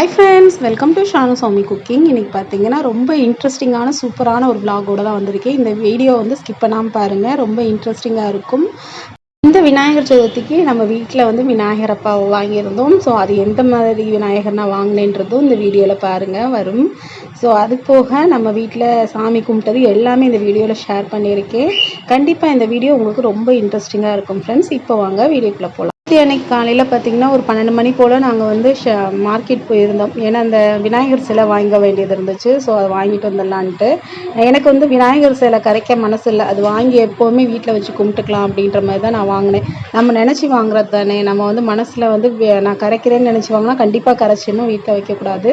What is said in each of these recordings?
Hi friends welcome to Shanu Sami cooking இன்றைக்கி பார்த்தீங்கன்னா ரொம்ப இன்ட்ரெஸ்டிங்கான சூப்பரான ஒரு விலாகோடு தான் வந்திருக்கேன். இந்த வீடியோ வந்து ஸ்கிப் பண்ணாமல் பாருங்கள் ரொம்ப இன்ட்ரெஸ்டிங்காக இருக்கும். இந்த விநாயகர் சதுர்த்திக்கு நம்ம வீட்டில் வந்து விநாயகர் அப்பா வாங்கியிருந்தோம். ஸோ அது எந்த மாதிரி விநாயகர் நான் வாங்கினேன்றதும் இந்த வீடியோவில் பாருங்கள் வரும். ஸோ அது போக நம்ம வீட்டில் சாமி கும்பிட்டது எல்லாமே இந்த வீடியோவில் ஷேர் பண்ணியிருக்கேன். கண்டிப்பாக இந்த வீடியோ உங்களுக்கு ரொம்ப இன்ட்ரெஸ்டிங்காக இருக்கும் ஃப்ரெண்ட்ஸ் இப்போ வாங்க வீடியோக்குள்ளே போகலாம் அன்னைக்கு காலையில் பார்த்தீங்கன்னா ஒரு பன்னெண்டு மணி போல் நாங்கள் வந்து ஷ மார்க்கெட் போயிருந்தோம். ஏன்னா அந்த விநாயகர் சிலை வாங்க வேண்டியது இருந்துச்சு. ஸோ அதை வாங்கிட்டு வந்துடலான்ட்டு. எனக்கு வந்து விநாயகர் சிலை கரைக்க மனசு இல்லை. அது வாங்கி எப்போவுமே வீட்டில் வச்சு கும்பிட்டுக்கலாம் அப்படின்ற மாதிரி தான் நான் வாங்கினேன். நம்ம நினச்சி வாங்குறது தானே. நம்ம வந்து மனசில் வந்து நான் கரைக்கிறேன்னு நினச்சி வாங்கினா கண்டிப்பாக கரைச்சிடணும். வீட்டில் வைக்கக்கூடாது.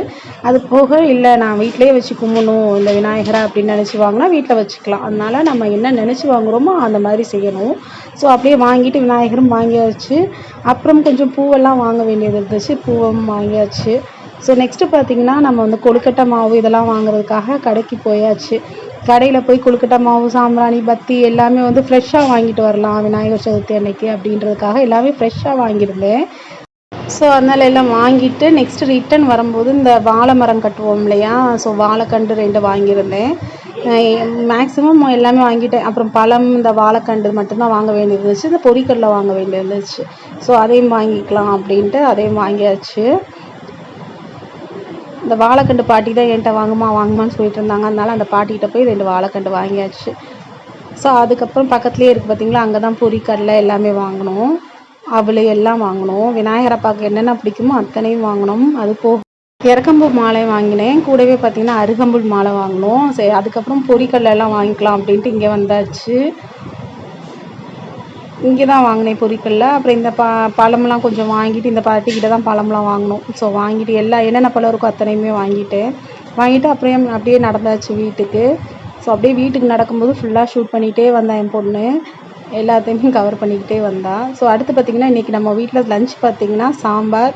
அது போக இல்லை நான் வீட்டிலேயே வச்சு கும்பிடணும் இந்த விநாயகரை அப்படின்னு நினச்சி வாங்கினா வீட்டில் வச்சுக்கலாம். அதனால நம்ம என்ன நினச்சி வாங்குகிறோமோ அந்த மாதிரி செய்யணும். ஸோ அப்படியே வாங்கிட்டு விநாயகரும் வாங்கியாச்சு. அப்புறம் கொஞ்சம் பூவெல்லாம் வாங்க வேண்டியது இருந்துச்சு. பூவும் வாங்கியாச்சு. ஸோ நெக்ஸ்ட்டு பார்த்தீங்கன்னா நம்ம வந்து கொழுக்கட்டை மாவு இதெல்லாம் வாங்குறதுக்காக கடைக்கு போயாச்சு. கடையில் போய் கொழுக்கட்டை மாவு சாம்பிராணி பத்தி எல்லாமே வந்து ஃப்ரெஷ்ஷாக வாங்கிட்டு வரலாம் விநாயகர் சதுர்த்தி அன்னைக்கு அப்படின்றதுக்காக எல்லாமே ஃப்ரெஷ்ஷாக வாங்கியிருந்தேன். ஸோ அதனால எல்லாம் வாங்கிட்டு நெக்ஸ்ட் ரிட்டன் வரும்போது இந்த வாழை மரம் கட்டுவோம் இல்லையா? ஸோ வாழைக்கண்டு ரெண்டு வாங்கியிருந்தேன். மேக்ஸிமம் எல்லாமே வாங்கிட்டேன். அப்புறம் பழம் இந்த வாழைக்கண்டு மட்டும்தான் வாங்க வேண்டியது இருந்துச்சு இந்த பொறிக்கடலை வாங்க வேண்டியது இருந்துச்சு ஸோ அதையும் வாங்கிக்கலாம் அப்படின்ட்டு அதையும் வாங்கியாச்சு. இந்த வாழைக்கண்டு பாட்டி தான் என்கிட்ட வாங்குமா வாங்குமான்னு சொல்லிட்டு இருந்தாங்க. அதனால அந்த பாட்டிகிட்ட போய் ரெண்டு வாழைக்கண்டு வாங்கியாச்சு. ஸோ அதுக்கப்புறம் பக்கத்துலேயே இருக்குது பார்த்தீங்களா அங்கே தான் பொறிக்கடலை எல்லாமே வாங்கினோம். அவளு எல்லாம் வாங்கினோம் விநாயகர் அப்பாவுக்கு என்னென்ன பிடிக்குமோ அத்தனையும் வாங்கினோம் அது போக இறக்கம்பூர் மாலை வாங்கினேன். கூடவே பார்த்தீங்கன்னா அருகம்புல் மாலை வாங்கினோம் சரி அதுக்கப்புறம் பொரிக்கடலை வாங்கிக்கலாம் அப்படின்ட்டு இங்கே வந்தாச்சு. இங்கே தான் வாங்கினேன் பொரிக்கல்ல அப்புறம் இந்த பா பழம்லாம் கொஞ்சம் வாங்கிட்டு இந்த பாட்டிக்கிட்ட தான் பழம்லாம் வாங்கினோம் ஸோ வாங்கிட்டு எல்லா என்னென்ன பழம் இருக்கோ அத்தனையுமே வாங்கிட்டேன். வாங்கிட்டு அப்புறம் அப்படியே நடந்தாச்சு வீட்டுக்கு. ஸோ அப்படியே வீட்டுக்கு நடக்கும்போது ஃபுல்லாக ஷூட் பண்ணிகிட்டே வந்தேன் என் பொண்ணு. எல்லாத்தையுமே கவர் பண்ணிக்கிட்டே வந்தா. ஸோ அடுத்து பார்த்திங்கன்னா இன்றைக்கி நம்ம வீட்டில் லஞ்ச் பார்த்திங்கன்னா சாம்பார்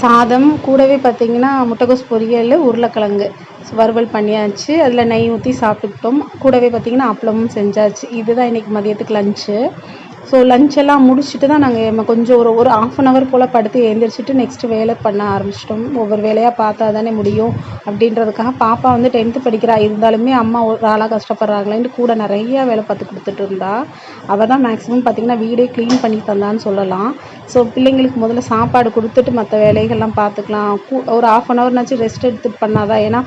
சாதம் கூடவே பார்த்தீங்கன்னா முட்டைகோஸ் பொரியல் உருளைக்கிழங்கு. வறுவல் பண்ணியாச்சு. அதில் நெய் ஊற்றி சாப்பிட்டுக்கிட்டோம். கூடவே பார்த்தீங்கன்னா அப்பளமும் செஞ்சாச்சு. இதுதான் இன்றைக்கி மதியத்துக்கு லஞ்சு ஸோ லஞ்செல்லாம் முடிச்சுட்டு தான் நாங்கள் கொஞ்சம் ஒரு ஒரு ஆஃப் அன் ஹவர் போல் படுத்து எழுந்திரிச்சிட்டு நெக்ஸ்ட்டு வேலை பண்ண ஆரம்பிச்சிட்டோம். ஒவ்வொரு வேலையாக பார்த்தா தானே முடியும் அப்படின்றதுக்காக பாப்பா வந்து டென்த்து படிக்கிறா. இருந்தாலுமே அம்மா ஒரு ஆளாக கஷ்டப்படுறாங்களேன்ட்டு கூட நிறைய வேலை பார்த்து கொடுத்துட்டு இருந்தா. அவள் தான் மேக்ஸிமம் பார்த்திங்கன்னா வீடே க்ளீன் பண்ணி தந்தான்னு சொல்லலாம். ஸோ பிள்ளைங்களுக்கு முதல்ல சாப்பாடு கொடுத்துட்டு மற்ற வேலைகள்லாம் பார்த்துக்கலாம். கூ- ஒரு ஆஃப் அன் ஹவர்னாச்சும் ரெஸ்ட் எடுத்துட்டு பண்ணாதான் ஏன்னா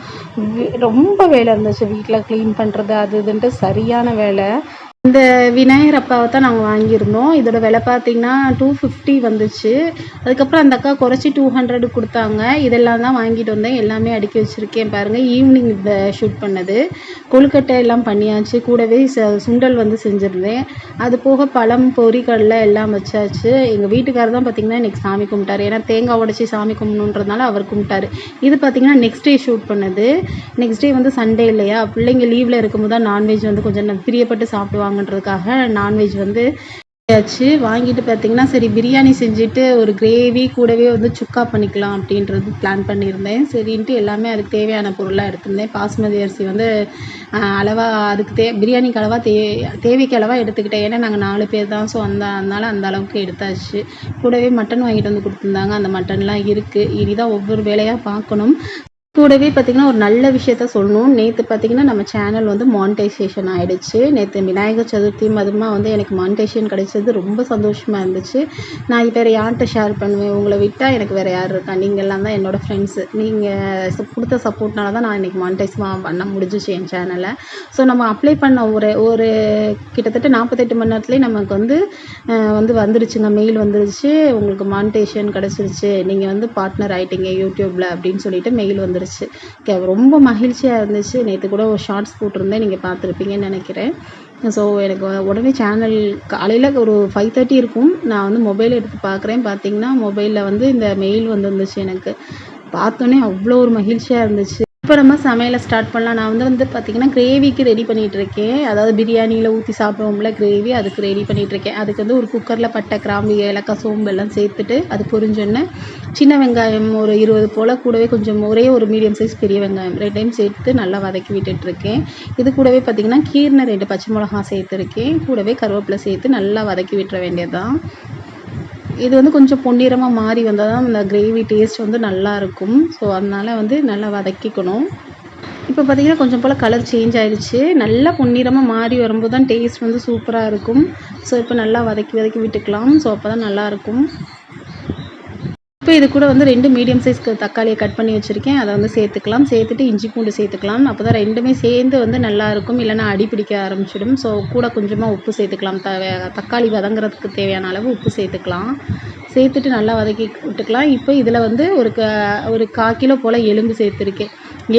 ரொம்ப வேலை இருந்துச்சு வீட்டில் க்ளீன் பண்ணுறது அது இதுன்ட்டு சரியான வேலை. இந்த விநாயகர் அப்பாவை தான் நாங்கள் வாங்கியிருந்தோம். இதோட விலை பார்த்தீங்கன்னா டூ ஃபிஃப்டி வந்துச்சு. அதுக்கப்புறம் அந்த அக்கா குறைச்சி டூ ஹண்ட்ரட் கொடுத்தாங்க. இதெல்லாம் தான் வாங்கிட்டு வந்தேன். எல்லாமே அடுக்கி வச்சுருக்கேன் பாருங்கள் ஈவினிங் இந்த ஷூட் பண்ணது. கொழுக்கட்டை எல்லாம் பண்ணியாச்சு. கூடவே ச சுண்டல் வந்து செஞ்சுருந்தேன். அது போக பழம் பொரி கடலை எல்லாம் வச்சாச்சு. எங்கள் வீட்டுக்காரர் தான் பார்த்தீங்கன்னா இன்றைக்கி சாமி கும்பிட்டாரு. ஏன்னா தேங்காய் உடச்சி சாமி கும்பிடணுன்றதுனால அவர் கும்பிட்டாரு. இது பார்த்தீங்கன்னா நெக்ஸ்ட் டே ஷூட் பண்ணது. நெக்ஸ்ட் டே வந்து சண்டே இல்லையா? பிள்ளைங்க லீவில் இருக்கும்போது தான் நான்வெஜ் வந்து கொஞ்சம் பிரியப்பட்டு சாப்பிடுவாங்க. சாப்பிடுவாங்கன்றதுக்காக நான்வெஜ் வந்து ஆச்சு. வாங்கிட்டு பார்த்தீங்கன்னா சரி பிரியாணி செஞ்சுட்டு ஒரு கிரேவி கூடவே வந்து சுக்கா பண்ணிக்கலாம் அப்படின்றது பிளான் பண்ணியிருந்தேன். சரின்ட்டு எல்லாமே அதுக்கு தேவையான பொருளாக எடுத்திருந்தேன். பாஸ்மதி அரிசி வந்து அளவாக அதுக்கு தே பிரியாணிக்கு அளவாக தே தேவைக்கு அளவாக எடுத்துக்கிட்டேன். ஏன்னா நாங்கள் நாலு பேர் தான். ஸோ அந்த அதனால் அந்த அளவுக்கு எடுத்தாச்சு. கூடவே மட்டன் வாங்கிட்டு வந்து கொடுத்துருந்தாங்க. அந்த மட்டன்லாம் இருக்குது இனிதான் ஒவ்வொரு வேலையாக பார்க்கணும். கூடவே பார்த்தீங்கன்னா ஒரு நல்ல விஷயத்த சொல்லணும். நேற்று பார்த்தீங்கன்னா நம்ம சேனல் வந்து மானிட்டைசேஷன் ஆகிடுச்சு நேற்று விநாயகர் சதுர்த்தி அதுமா வந்து எனக்கு மானிட்டைசேஷன் கிடைச்சது ரொம்ப சந்தோஷமாக இருந்துச்சு. நான் இது வேறு யார்கிட்ட ஷேர் பண்ணுவேன்? உங்களை விட்டால் எனக்கு வேறு யார் இருக்கா? நீங்கள்லாம் தான் என்னோடய ஃப்ரெண்ட்ஸு நீங்கள் கொடுத்த சப்போர்ட்னால தான் நான் இன்றைக்கி மானிட்டைஸ் பண்ண முடிஞ்சிச்சு என் சேனலை ஸோ நம்ம அப்ளை பண்ண ஒரு ஒரு கிட்டத்தட்ட நாற்பத்தெட்டு மணி நேரத்துலேயே நமக்கு வந்து வந்து வந்துருச்சுங்க. மெயில் வந்துருச்சு. உங்களுக்கு மானிட்டேஷன் கிடச்சிருச்சு. நீங்கள் வந்து பார்ட்னர் ஆகிட்டீங்க யூடியூப்பில் அப்படின்னு சொல்லிட்டு மெயில் வந்துருச்சு. கே ரொம்ப மகிழ்ச்சியாக இருந்துச்சு. நேற்று கூட ஒரு ஷார்ட்ஸ் போட்டிருந்தேன். நீங்கள் பார்த்துருப்பீங்கன்னு நினைக்கிறேன். ஸோ எனக்கு உடனே சேனல் காலையில் ஒரு ஃபைவ் தேர்ட்டி இருக்கும். நான் வந்து மொபைல் எடுத்து பார்க்குறேன். பார்த்தீங்கன்னா மொபைலில் வந்து இந்த மெயில் வந்துருந்துச்சு எனக்கு. பார்த்தோன்னே அவ்வளோ ஒரு மகிழ்ச்சியாக இருந்துச்சு. இப்போ நம்ம சமையலை ஸ்டார்ட் பண்ணலாம். நான் வந்து வந்து பார்த்திங்கன்னா கிரேவிக்கு ரெடி பண்ணிகிட்டு இருக்கேன் அதாவது பிரியாணியில் ஊற்றி சாப்பிடுவோம்ல கிரேவி அதுக்கு ரெடி பண்ணிகிட்டு இருக்கேன் அதுக்கு வந்து ஒரு குக்கரில் பட்டை கிராம்பு ஏலக்காய் சோம்பு எல்லாம் சேர்த்துட்டு அது பொரிஞ்சோன்னே சின்ன வெங்காயம் ஒரு இருபது போல் கூடவே கொஞ்சம் ஒரே ஒரு மீடியம் சைஸ் பெரிய வெங்காயம் ரெண்டையும் சேர்த்து நல்லா வதக்கி விட்டுட்டுருக்கேன். இது கூடவே பார்த்திங்கன்னா கீர்ன ரெண்டு பச்சை மிளகாய் சேர்த்துருக்கேன். கூடவே கருவேப்பிலை சேர்த்து நல்லா வதக்கி விட்டுற வேண்டியதுதான். இது வந்து கொஞ்சம் பொன்னிறமாக மாறி வந்தால் தான் இந்த கிரேவி டேஸ்ட் வந்து நல்லாயிருக்கும். ஸோ அதனால் வந்து நல்லா வதக்கிக்கணும். இப்போ பார்த்தீங்கன்னா கொஞ்சம் போல் கலர் சேஞ்ச் ஆயிடுச்சு. நல்லா பொன்னிறமாக மாறி வரும்போது தான் டேஸ்ட் வந்து சூப்பராக இருக்கும். ஸோ இப்போ நல்லா வதக்கி வதக்கி விட்டுக்கலாம். ஸோ அப்போ தான் நல்லாயிருக்கும். இப்போ இது கூட வந்து ரெண்டு மீடியம் சைஸ்க்கு தக்காளியை கட் பண்ணி வச்சுருக்கேன். அதை வந்து சேர்த்துக்கலாம். சேர்த்துட்டு இஞ்சி பூண்டு சேர்த்துக்கலாம். அப்போ தான் ரெண்டுமே சேர்ந்து வந்து நல்லாயிருக்கும் இல்லைனா அடி பிடிக்க ஆரம்பிச்சிடும். ஸோ கூட கொஞ்சமாக உப்பு சேர்த்துக்கலாம். த தக்காளி வதங்குறதுக்கு தேவையான அளவு உப்பு சேர்த்துக்கலாம். சேர்த்துட்டு நல்லா வதக்கி விட்டுக்கலாம். இப்போ இதில் வந்து ஒரு க ஒரு கால் கிலோ போல் எலும்பு சேர்த்துருக்கேன்.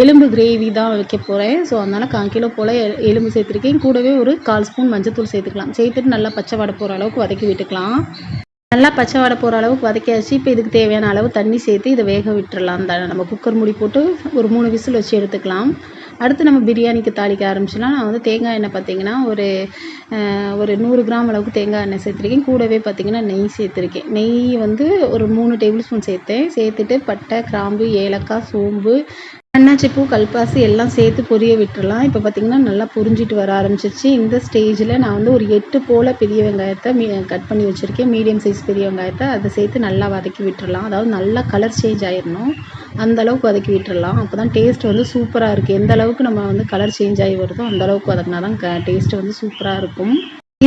எலும்பு கிரேவி தான் வைக்க போகிறேன் ஸோ அதனால் கால் கிலோ போல் எலும்பு சேர்த்துருக்கேன். கூடவே ஒரு கால் ஸ்பூன் மஞ்சத்தூள் சேர்த்துக்கலாம். சேர்த்துட்டு நல்லா பச்சை வடை போகிற அளவுக்கு வதக்கி விட்டுக்கலாம். நல்லா பச்சை வடை போகிற அளவுக்கு வதக்கியாச்சு. இப்போ இதுக்கு தேவையான அளவு தண்ணி சேர்த்து இதை வேக விட்டுறலாம். த நம்ம குக்கர் மூடி போட்டு ஒரு மூணு விசில் வச்சு எடுத்துக்கலாம். அடுத்து நம்ம பிரியாணிக்கு தாளிக்க ஆரம்பிச்சிடலாம். நான் வந்து தேங்காய் எண்ணெய் பார்த்திங்கன்னா ஒரு ஒரு நூறு கிராம் அளவுக்கு தேங்காய் எண்ணெய் சேர்த்துருக்கேன். கூடவே பார்த்திங்கன்னா நெய் சேர்த்துருக்கேன். நெய் வந்து ஒரு மூணு டேபிள் ஸ்பூன் சேர்த்தேன். சேர்த்துட்டு பட்டை கிராம்பு ஏலக்காய் சோம்பு அன்னாச்சி கல்பாசி எல்லாம் சேர்த்து பொரிய விட்டுறலாம். இப்போ பார்த்திங்கன்னா நல்லா பொரிஞ்சிட்டு வர ஆரம்பிச்சிருச்சு. இந்த ஸ்டேஜில் நான் வந்து ஒரு எட்டு போல் பெரிய வெங்காயத்தை மீ கட் பண்ணி வச்சுருக்கேன். மீடியம் சைஸ் பெரிய வெங்காயத்தை. அதை சேர்த்து நல்லா வதக்கி விட்டுறலாம். அதாவது நல்லா கலர் சேஞ்ச் ஆயிடணும் அந்த அளவுக்கு வதக்கி விட்டுறலாம். அப்போ தான் டேஸ்ட் வந்து சூப்பராக இருக்குது எந்த அளவுக்கு நம்ம வந்து கலர் சேஞ்ச் ஆகி வருதோ அந்த அளவுக்கு வதக்கினா தான் க டேஸ்ட்டு வந்து சூப்பராக இருக்கும்.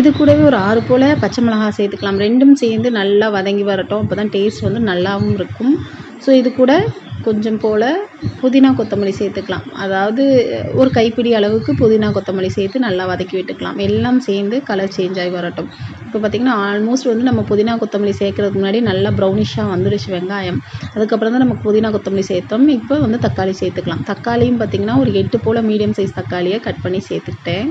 இது கூடவே ஒரு ஆறு போல் பச்சை மிளகா சேர்த்துக்கலாம். ரெண்டும் சேர்ந்து நல்லா வதங்கி வரட்டும். அப்போ தான் டேஸ்ட் வந்து நல்லாவும் இருக்கும். ஸோ இது கூட கொஞ்சம் போல் புதினா கொத்தமல்லி சேர்த்துக்கலாம். அதாவது ஒரு கைப்பிடி அளவுக்கு புதினா கொத்தமல்லி சேர்த்து நல்லா வதக்கி விட்டுக்கலாம். எல்லாம் சேர்ந்து கலர் சேஞ்ச் ஆகி வரட்டும். இப்போ பார்த்திங்கன்னா ஆல்மோஸ்ட் வந்து நம்ம புதினா கொத்தமல்லி சேர்க்குறதுக்கு முன்னாடி நல்லா ப்ரௌனிஷாக வந்துடுச்சு வெங்காயம். அதுக்கப்புறம் தான் நம்ம புதினா கொத்தமல்லி சேர்த்தோம். இப்போ வந்து தக்காளி சேர்த்துக்கலாம். தக்காளியும் பார்த்திங்கன்னா ஒரு எட்டு போல் மீடியம் சைஸ் தக்காளியை கட் பண்ணி சேர்த்துக்கிட்டேன்.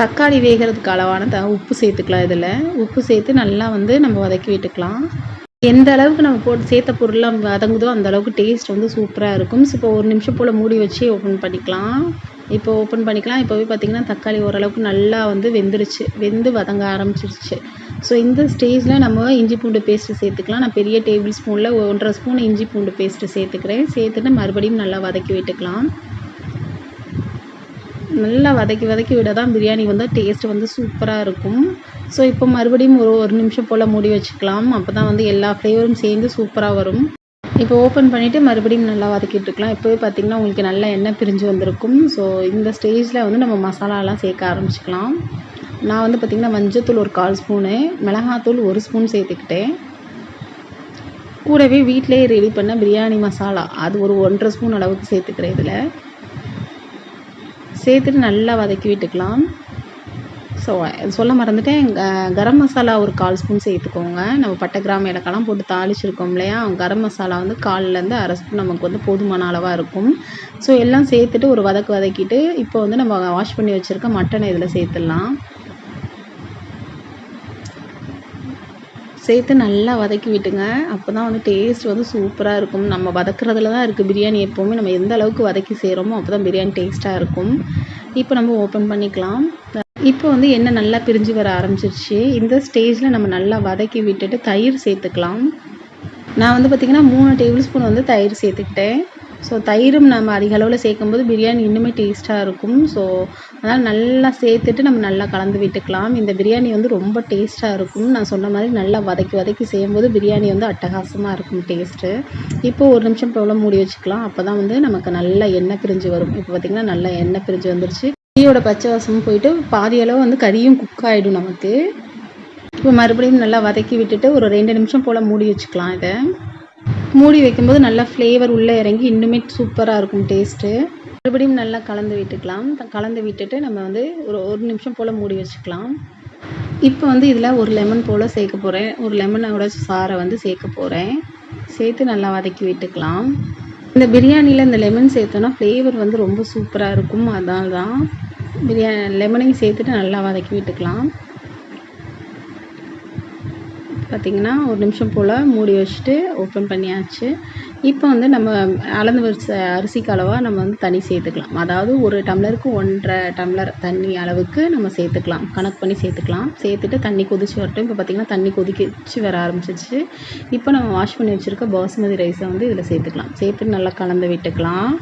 தக்காளி வேகிறதுக்கு அளவான த உப்பு சேர்த்துக்கலாம் இதில். உப்பு சேர்த்து நல்லா வந்து நம்ம வதக்கி விட்டுக்கலாம். எந்த அளவுக்கு நம்ம போட்டு சேர்த்த பொருள்லாம் வதங்குதோ அந்த அளவுக்கு டேஸ்ட் வந்து சூப்பராக இருக்கும். ஸோ இப்போ ஒரு நிமிஷம் போல் மூடி வச்சு ஓப்பன் பண்ணிக்கலாம். இப்போ ஓப்பன் பண்ணிக்கலாம். இப்போவே பார்த்திங்கன்னா தக்காளி ஓரளவுக்கு நல்லா வந்து வெந்துருச்சு. வெந்து வதங்க ஆரம்பிச்சிருச்சு. ஸோ இந்த ஸ்டேஜில் நம்ம இஞ்சி பூண்டு பேஸ்ட்டு சேர்த்துக்கலாம். நான் பெரிய டேபிள் ஸ்பூனில் ஒன்றரை ஸ்பூன் இஞ்சி பூண்டு பேஸ்ட்டு சேர்த்துக்கிறேன். சேர்த்துட்டு மறுபடியும் நல்லா வதக்கி விட்டுக்கலாம். நல்லா வதக்கி வதக்கி விட தான் பிரியாணி வந்து டேஸ்ட் வந்து சூப்பராக இருக்கும். ஸோ இப்போ மறுபடியும் ஒரு ஒரு நிமிஷம் போல் மூடி வச்சுக்கலாம். அப்போ தான் வந்து எல்லா ஃப்ளேவரும் சேர்ந்து சூப்பராக வரும். இப்போ ஓப்பன் பண்ணிவிட்டு மறுபடியும் நல்லா வதக்கிட்டு இருக்கலாம். இப்போவே பார்த்திங்கன்னா உங்களுக்கு நல்லா எண்ணெய் பிரிஞ்சு வந்திருக்கும். ஸோ இந்த ஸ்டேஜில் வந்து நம்ம மசாலாலாம் சேர்க்க ஆரம்பிச்சிக்கலாம். நான் வந்து பார்த்திங்கன்னா மஞ்சத்தூள் ஒரு கால் ஸ்பூனு மிளகாத்தூள் ஒரு ஸ்பூன் சேர்த்துக்கிட்டேன். கூடவே வீட்டிலே ரெடி பண்ண பிரியாணி மசாலா அது ஒரு ஒன்றரை ஸ்பூன் அளவுக்கு சேர்த்துக்கிறேன் இதில். சேர்த்துட்டு நல்லா வதக்கி விட்டுக்கலாம். ஸோ சொல்ல மறந்துட்டேன். கரம் மசாலா ஒரு கால் ஸ்பூன் சேர்த்துக்கோங்க. நம்ம பட்டை கிராம் இலக்கெல்லாம் போட்டு தாளிச்சிருக்கோம் இல்லையா? கரம் மசாலா வந்து காலிலேருந்து அரை ஸ்பூன் நமக்கு வந்து போதுமான அளவாக இருக்கும். ஸோ எல்லாம் சேர்த்துட்டு ஒரு வதக்கு வதக்கிட்டு இப்போ வந்து நம்ம வாஷ் பண்ணி வச்சுருக்க மட்டனை இதில் சேர்த்துடலாம். சேர்த்து நல்லா வதக்கி விட்டுங்க. அப்போ தான் வந்து டேஸ்ட் வந்து சூப்பராக இருக்கும். நம்ம வதக்குறதுல தான் இருக்குது பிரியாணி எப்போவுமே. நம்ம எந்த அளவுக்கு வதக்கி செய்கிறோமோ அப்போ தான் பிரியாணி டேஸ்ட்டாக இருக்கும். இப்போ நம்ம ஓப்பன் பண்ணிக்கலாம். இப்போ வந்து எண்ணெய் நல்லா பிரிஞ்சு வர ஆரம்பிச்சிருச்சு. இந்த ஸ்டேஜில் நம்ம நல்லா வதக்கி விட்டுட்டு தயிர் சேர்த்துக்கலாம். நான் வந்து பார்த்திங்கன்னா மூணு டேபிள் ஸ்பூன் வந்து தயிர் சேர்த்துக்கிட்டேன். ஸோ தயிரும் நம்ம அதிக அளவில் சேர்க்கும்போது பிரியாணி இன்னுமே டேஸ்ட்டாக இருக்கும். ஸோ அதனால் நல்லா சேர்த்துட்டு நம்ம நல்லா கலந்து விட்டுக்கலாம். இந்த பிரியாணி வந்து ரொம்ப டேஸ்ட்டாக இருக்கும். நான் சொன்ன மாதிரி நல்லா வதக்கி வதக்கி செய்யும்போது பிரியாணி வந்து அட்டகாசமாக இருக்கும் டேஸ்ட்டு இப்போ ஒரு நிமிஷம் போல் மூடி வச்சுக்கலாம். அப்போ தான் வந்து நமக்கு நல்ல எண்ணெய் பிரிஞ்சு வரும். இப்போ பார்த்திங்கன்னா நல்லா எண்ணெய் பிரிஞ்சு வந்துருச்சு. கறியோட பச்சை வாசமும் போயிட்டு பாதி அளவு வந்து கறியும் குக் ஆகிடும் நமக்கு. இப்போ மறுபடியும் நல்லா வதக்கி விட்டுட்டு ஒரு ரெண்டு நிமிஷம் போல் மூடி வச்சுக்கலாம் இதை. மூடி வைக்கும்போது நல்லா ஃப்ளேவர் உள்ளே இறங்கி இன்னுமே சூப்பராக இருக்கும் டேஸ்ட்டு மறுபடியும் நல்லா கலந்து விட்டுக்கலாம். கலந்து விட்டுட்டு நம்ம வந்து ஒரு ஒரு நிமிஷம் போல் மூடி வச்சுக்கலாம். இப்போ வந்து இதில் ஒரு லெமன் போல் சேர்க்க போகிறேன் ஒரு லெமனோட சாரை வந்து சேர்க்க போகிறேன் சேர்த்து நல்லா வதக்கி விட்டுக்கலாம். இந்த பிரியாணியில் இந்த லெமன் சேர்த்தோன்னா ஃப்ளேவர் வந்து ரொம்ப சூப்பராக இருக்கும். அதனால தான் பிரியாணி லெமனையும் சேர்த்துட்டு நல்லா வதக்கி விட்டுக்கலாம். பார்த்திங்கன்னா ஒரு நிமிஷம் போல் மூடி வச்சுட்டு ஓப்பன் பண்ணியாச்சு. இப்போ வந்து நம்ம அளந்து வச்ச அரிசிக்கு அளவாக நம்ம வந்து தண்ணி சேர்த்துக்கலாம். அதாவது ஒரு டம்ளருக்கு ஒன்றரை டம்ளர் தண்ணி அளவுக்கு நம்ம சேர்த்துக்கலாம். கணக்கு பண்ணி சேர்த்துக்கலாம். சேர்த்துட்டு தண்ணி கொதிச்சு வரட்டும். இப்போ பார்த்திங்கன்னா தண்ணி கொதிக்கிச்சு வர ஆரம்பிச்சிச்சு இப்போ நம்ம வாஷ் பண்ணி வச்சுருக்க பாசுமதி ரைஸை வந்து இதில் சேர்த்துக்கலாம். சேர்த்துட்டு நல்லா கலந்து விட்டுக்கலாம்.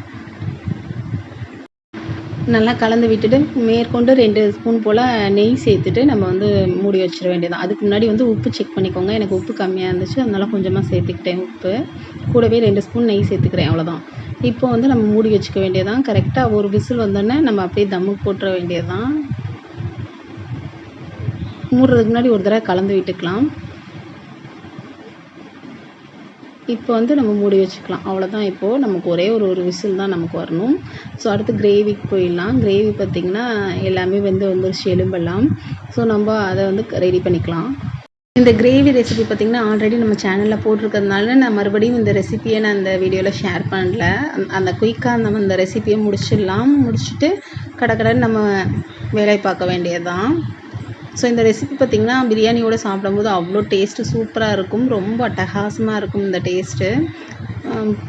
நல்லா கலந்து விட்டுட்டு மேற்கொண்டு ரெண்டு ஸ்பூன் போல் நெய் சேர்த்துட்டு நம்ம வந்து மூடி வச்சிட வேண்டியதான் அதுக்கு முன்னாடி வந்து உப்பு செக் பண்ணிக்கோங்க. எனக்கு உப்பு கம்மியாக இருந்துச்சு. அதனால கொஞ்சமாக சேர்த்துக்கிட்டேன் உப்பு. கூடவே ரெண்டு ஸ்பூன் நெய் சேர்த்துக்கிறேன். அவ்வளோதான் இப்போ வந்து நம்ம மூடி வச்சுக்க வேண்டியதான் கரெக்டாக ஒரு விசில் வந்தோடனே நம்ம அப்படியே தம்முக்கு போட்டுற வேண்டியதான் மூடுறதுக்கு முன்னாடி ஒரு தடவை கலந்து விட்டுக்கலாம். இப்போ வந்து நம்ம மூடி வச்சுக்கலாம். அவ்வளோதான் இப்போது நமக்கு ஒரே ஒரு ஒரு விசில் தான் நமக்கு வரணும். ஸோ அடுத்து கிரேவிக்கு போயிடலாம். கிரேவி பார்த்திங்கன்னா எல்லாமே வந்து வந்துருச்சு எலும்பெல்லாம் ஸோ நம்ம அதை வந்து ரெடி பண்ணிக்கலாம். இந்த கிரேவி ரெசிபி பார்த்திங்கன்னா ஆல்ரெடி நம்ம சேனலில் போட்டிருக்கிறதுனால நான் மறுபடியும் இந்த ரெசிபியை நான் இந்த வீடியோவில் ஷேர் பண்ணல. அந்த- குயிக்காக நம்ம இந்த ரெசிபியை முடிச்சிடலாம். முடிச்சுட்டு கடை நம்ம வேலை பார்க்க வேண்டியது தான் ஸோ இந்த ரெசிபி பார்த்திங்கன்னா பிரியாணியோட சாப்பிடும்போது அவ்வளோ டேஸ்ட்டு சூப்பராக இருக்கும். ரொம்ப அட்டகாசமாக இருக்கும் இந்த டேஸ்ட்டு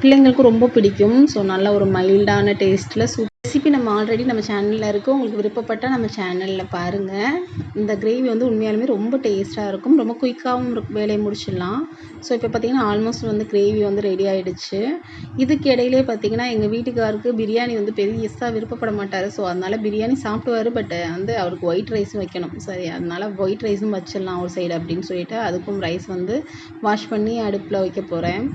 பிள்ளைங்களுக்கும் ரொம்ப பிடிக்கும். ஸோ நல்ல ஒரு மைல்டான டேஸ்ட்டில் சூப் ரெசிபி நம்ம ஆல்ரெடி நம்ம சேனலில் இருக்குது உங்களுக்கு விருப்பப்பட்டால் நம்ம சேனலில் பாருங்கள் இந்த கிரேவி வந்து உண்மையாலுமே ரொம்ப டேஸ்ட்டாக இருக்கும். ரொம்ப குயிக்காகவும் இருக்கும் வேலையை முடிச்சிடலாம். ஸோ இப்போ பார்த்தீங்கன்னா ஆல்மோஸ்ட் வந்து கிரேவி வந்து ரெடி ஆகிடுச்சு இதுக்கு இடையிலே பார்த்தீங்கன்னா எங்கள் வீட்டுக்காருக்கு பிரியாணி வந்து பெரியஸாக விருப்பப்பட மாட்டார். ஸோ அதனால் பிரியாணி சாப்பிடுவார். பட் வந்து அவருக்கு ஒயிட் ரைஸும் வைக்கணும். சரி அதனால் ஒயிட் ரைஸும் வச்சிடலாம் ஒரு சைடு அப்படின்னு சொல்லிட்டு அதுக்கும் ரைஸ் வந்து வாஷ் பண்ணி அடுப்பில் வைக்க போகிறேன்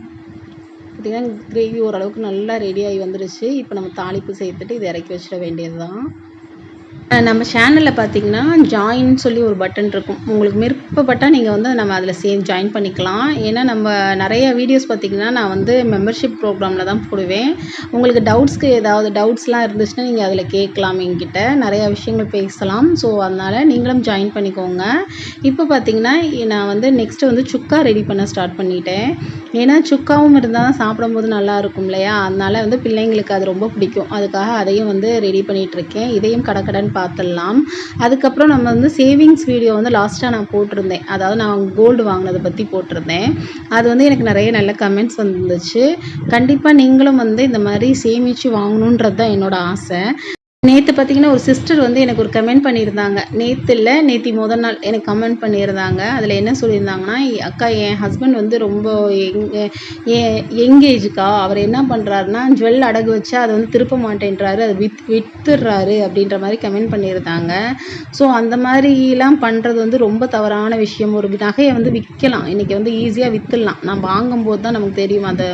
பார்த்திங்கன்னா கிரேவி ஓரளவுக்கு நல்லா ரெடியாகி வந்துடுச்சு இப்போ நம்ம தாளிப்பு சேர்த்துட்டு இதை இறக்கி வச்சிட வேண்டியது தான் நம்ம சேனலில் பார்த்தீங்கன்னா ஜாயின் சொல்லி ஒரு பட்டன் இருக்கும். உங்களுக்கு விருப்பப்பட்டால் நீங்கள் வந்து நம்ம அதில் சேம் ஜாயின் பண்ணிக்கலாம். ஏன்னா நம்ம நிறைய வீடியோஸ் பார்த்தீங்கன்னா நான் வந்து மெம்பர்ஷிப் ப்ரோக்ராமில் தான் போடுவேன். உங்களுக்கு டவுட்ஸ்க்கு ஏதாவது டவுட்ஸ்லாம் இருந்துச்சுன்னா நீங்கள் அதில் கேட்கலாம் எங்கிட்ட நிறையா விஷயங்கள் பேசலாம். ஸோ அதனால் நீங்களும் ஜாயின் பண்ணிக்கோங்க. இப்போ பார்த்தீங்கன்னா நான் வந்து நெக்ஸ்ட்டு வந்து சுக்கா ரெடி பண்ண ஸ்டார்ட் பண்ணிட்டேன். ஏன்னா சுக்காவும் இருந்தால் தான் சாப்பிடும்போது நல்லா இருக்கும் இல்லையா? அதனால வந்து பிள்ளைங்களுக்கு அது ரொம்ப பிடிக்கும். அதுக்காக அதையும் வந்து ரெடி பண்ணிட்டு இருக்கேன் இதையும் கடக்கடன் பார்த்துடலாம் அதுக்கப்புறம் நம்ம வந்து சேவிங்ஸ் வீடியோ வந்து லாஸ்ட்டாக நான் போட்டிருந்தேன். அதாவது நான் கோல்டு வாங்கினதை பற்றி போட்டிருந்தேன். அது வந்து எனக்கு நிறைய நல்ல கமெண்ட்ஸ் வந்துச்சு. கண்டிப்பாக நீங்களும் வந்து இந்த மாதிரி சேமித்து வாங்கணுன்றது தான் என்னோடய ஆசை. நேற்று பார்த்தீங்கன்னா ஒரு சிஸ்டர் வந்து எனக்கு ஒரு கமெண்ட் பண்ணியிருந்தாங்க. நேற்று இல்லை நேற்று முதல் நாள் எனக்கு கமெண்ட் பண்ணியிருந்தாங்க. அதில் என்ன சொல்லியிருந்தாங்கன்னா அக்கா என் ஹஸ்பண்ட் வந்து ரொம்ப எங்கேஜுக்கா அவர் என்ன பண்ணுறாருன்னா ஜுவல் அடகு வச்சா அதை வந்து திருப்ப மாட்டேன்றாரு. அதை வித் வித்துடுறாரு. அப்படின்ற மாதிரி கமெண்ட் பண்ணியிருந்தாங்க. ஸோ அந்த மாதிரிலாம் பண்ணுறது வந்து ரொம்ப தவறான விஷயம். ஒரு நகையை வந்து விற்கலாம். இன்றைக்கி வந்து ஈஸியாக விற்றுடலாம் நான் வாங்கும்போது தான் நமக்கு தெரியும். அதை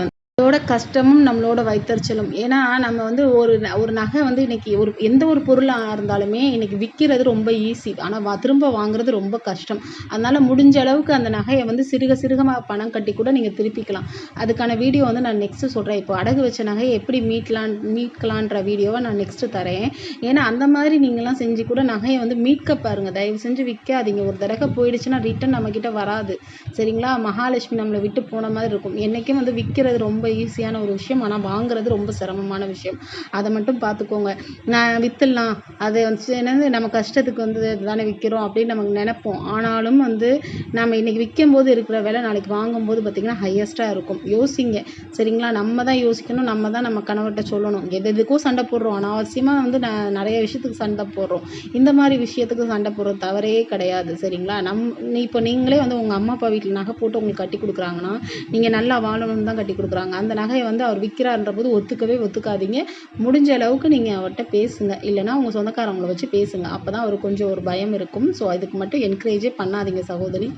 அதோட கஷ்டமும் நம்மளோட வைத்தறிச்சலும். ஏன்னா நம்ம வந்து ஒரு ந- ஒரு நகை வந்து இன்னைக்கு ஒரு எந்த ஒரு பொருளாக இருந்தாலுமே இன்னைக்கு விற்கிறது ரொம்ப ஈஸி ஆனால் வா திரும்ப வாங்குறது ரொம்ப கஷ்டம். அதனால் முடிஞ்ச அளவுக்கு அந்த நகையை வந்து சிறுக சிறுகமாக பணம் கட்டி கூட நீங்கள் திருப்பிக்கலாம். அதுக்கான வீடியோ வந்து நான் நெக்ஸ்ட்டு சொல்கிறேன் இப்போ அடகு வச்ச நகையை எப்படி மீட்லாம் மீட்கலான்ற வீடியோவை நான் நெக்ஸ்ட்டு தரேன். ஏன்னா அந்த மாதிரி நீங்களாம் செஞ்சு கூட நகையை வந்து மீட்க பாருங்கள் தயவு செஞ்சு விற்காதீங்க ஒரு தடவை போயிடுச்சுன்னா ரிட்டன் நம்மக்கிட்ட வராது. சரிங்களா? மகாலட்சுமி நம்மளை விட்டு போன மாதிரி இருக்கும். என்றைக்கும் வந்து விற்கிறது ரொம்ப ஈஸியான ஒரு விஷயம். ஆனால் வாங்குறது ரொம்ப சிரமமான விஷயம். அதை மட்டும் பார்த்துக்கோங்க. நான் விற்றுடலாம் அது வந்து என்னது? நம்ம கஷ்டத்துக்கு வந்து தானே விற்கிறோம் அப்படின்னு நமக்கு நினைப்போம். ஆனாலும் வந்து நம்ம இன்னைக்கு விற்கும் போது இருக்கிற விலை நாளைக்கு வாங்கும்போது பார்த்திங்கன்னா ஹையஸ்ட்டாக இருக்கும். யோசிங்க. சரிங்களா? நம்ம தான் யோசிக்கணும். நம்ம தான் நம்ம கணவர்கிட்ட சொல்லணும். எது எதுக்கும் சண்டை போடுறோம். அனாவசியமாக வந்து நான் நிறைய விஷயத்துக்கு சண்டை போடுறோம். இந்த மாதிரி விஷயத்துக்கு சண்டை போடுறது தவறே கிடையாது. சரிங்களா? நம் இப்போ நீங்களே வந்து உங்கள் அம்மா அப்பா வீட்டில் நகை போட்டு உங்களுக்கு கட்டி கொடுக்குறாங்கன்னா நீங்கள் நல்லா வாழணும்னு தான் கட்டி கொடுக்குறாங்க. அந்த நகையை வந்து அவர் விற்கிறாருன்ற போது ஒத்துக்கவே ஒத்துக்காதீங்க. முடிஞ்ச அளவுக்கு நீங்கள் அவர்கிட்ட பேசுங்க. இல்லைன்னா உங்கள் சொந்தக்காரவங்களை வச்சு பேசுங்க. அப்போ தான் அவருக்கு கொஞ்சம் ஒரு பயம் இருக்கும். ஸோ அதுக்கு மட்டும் என்கரேஜே பண்ணாதீங்க சகோதரி.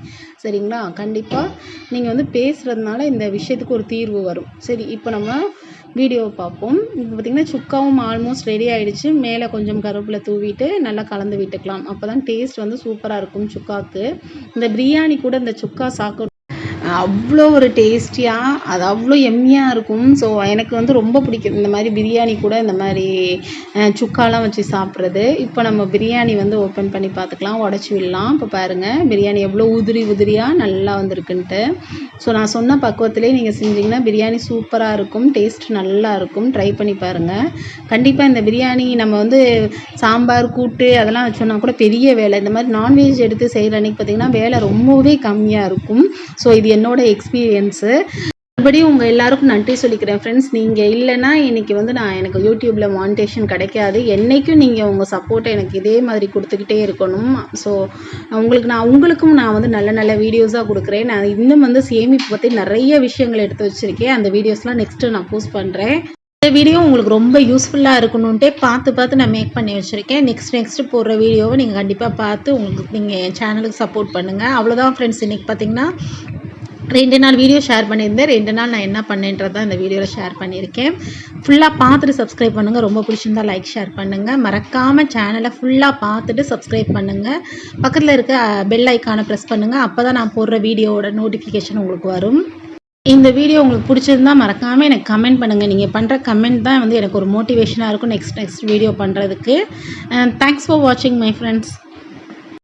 சரிங்களா? கண்டிப்பாக நீங்கள் வந்து பேசுகிறதுனால இந்த விஷயத்துக்கு ஒரு தீர்வு வரும். சரி இப்போ நம்ம வீடியோவை பார்ப்போம். இப்போ பார்த்திங்கன்னா சுக்காவும் ஆல்மோஸ்ட் ரெடி ஆகிடுச்சு மேலே கொஞ்சம் கருவேப்பிலை தூவிட்டு நல்லா கலந்து விட்டுக்கலாம். அப்போ தான் டேஸ்ட் வந்து சூப்பராக இருக்கும் சுக்காவுக்கு. இந்த பிரியாணி கூட இந்த சுக்கா சாக்கு அவ்வளோ ஒரு டேஸ்டியாக அது அவ்வளோ எம்மியாக இருக்கும். ஸோ எனக்கு வந்து ரொம்ப பிடிக்கும். இந்த மாதிரி பிரியாணி கூட இந்த மாதிரி சுக்காலாம் வச்சு சாப்பிட்றது. இப்போ நம்ம பிரியாணி வந்து ஓப்பன் பண்ணி பார்த்துக்கலாம் உடச்சி விடலாம். இப்போ பாருங்கள் பிரியாணி எவ்வளோ உதிரி உதிரியாக நல்லா வந்திருக்குன்ட்டு. ஸோ நான் சொன்ன பக்குவத்திலே நீங்கள் செஞ்சீங்கன்னா பிரியாணி சூப்பராக இருக்கும் டேஸ்ட் நல்லா இருக்கும். ட்ரை பண்ணி பாருங்கள் கண்டிப்பாக இந்த பிரியாணி நம்ம வந்து சாம்பார் கூட்டு அதெல்லாம் வச்சோம்னா கூட பெரிய வேலை. இந்த மாதிரி நான்வெஜ் எடுத்து செய்கிற அன்றைக்கி பார்த்திங்கன்னா வேலை ரொம்பவே கம்மியாக இருக்கும். ஸோ இது என்னோட எக்ஸ்பீரியன்ஸு மறுபடி உங்கள் எல்லாருக்கும் நன்றி சொல்லிக்கிறேன். ஃப்ரெண்ட்ஸ் நீங்கள் இல்லைன்னா இன்னைக்கு வந்து நான் எனக்கு யூடியூப்பில் மானிட்டேஷன் கிடைக்காது. என்றைக்கும் நீங்கள் உங்கள் சப்போர்ட்டை எனக்கு இதே மாதிரி கொடுத்துக்கிட்டே இருக்கணும். ஸோ உங்களுக்கு நான் உங்களுக்கும் நான் வந்து நல்ல நல்ல வீடியோஸாக கொடுக்குறேன். நான் இன்னும் வந்து சேமிப்பு பற்றி நிறைய விஷயங்கள் எடுத்து வச்சுருக்கேன். அந்த வீடியோஸ்லாம் நெக்ஸ்ட்டு நான் போஸ்ட் பண்ணுறேன் இந்த வீடியோ உங்களுக்கு ரொம்ப யூஸ்ஃபுல்லாக இருக்கணுன்ட்டே பார்த்து பார்த்து நான் மேக் பண்ணி வச்சுருக்கேன். நெக்ஸ்ட் நெக்ஸ்ட் போடுற வீடியோவை நீங்கள் கண்டிப்பாக பார்த்து உங்களுக்கு நீங்கள் சேனலுக்கு சப்போர்ட் பண்ணுங்கள் அவ்வளோதான் ஃப்ரெண்ட்ஸ் இன்றைக்கி பார்த்தீங்கன்னா ரெண்டு நாள் வீடியோ ஷேர் பண்ணியிருந்தேன். ரெண்டு நாள் நான் என்ன பண்ணேன்றது இந்த வீடியோவில் ஷேர் பண்ணியிருக்கேன். ஃபுல்லாக பார்த்துட்டு சப்ஸ்கிரைப் பண்ணுங்கள் ரொம்ப பிடிச்சிருந்தா லைக் ஷேர் பண்ணுங்கள் மறக்காமல் சேனலை ஃபுல்லாக பார்த்துட்டு சப்ஸ்கிரைப் பண்ணுங்கள் பக்கத்தில் இருக்க பெல் ஐக்கானை ப்ரெஸ் பண்ணுங்கள் அப்போ தான் நான் போடுற வீடியோவோட நோட்டிஃபிகேஷன் உங்களுக்கு வரும். இந்த வீடியோ உங்களுக்கு பிடிச்சிருந்தா மறக்காமல் எனக்கு கமெண்ட் பண்ணுங்கள் நீங்கள் பண்ணுற கமெண்ட் தான் வந்து எனக்கு ஒரு மோட்டிவேஷனாக இருக்கும் நெக்ஸ்ட் நெக்ஸ்ட் வீடியோ பண்ணுறதுக்கு தேங்க்ஸ் ஃபார் வாட்சிங் மை ஃப்ரெண்ட்ஸ்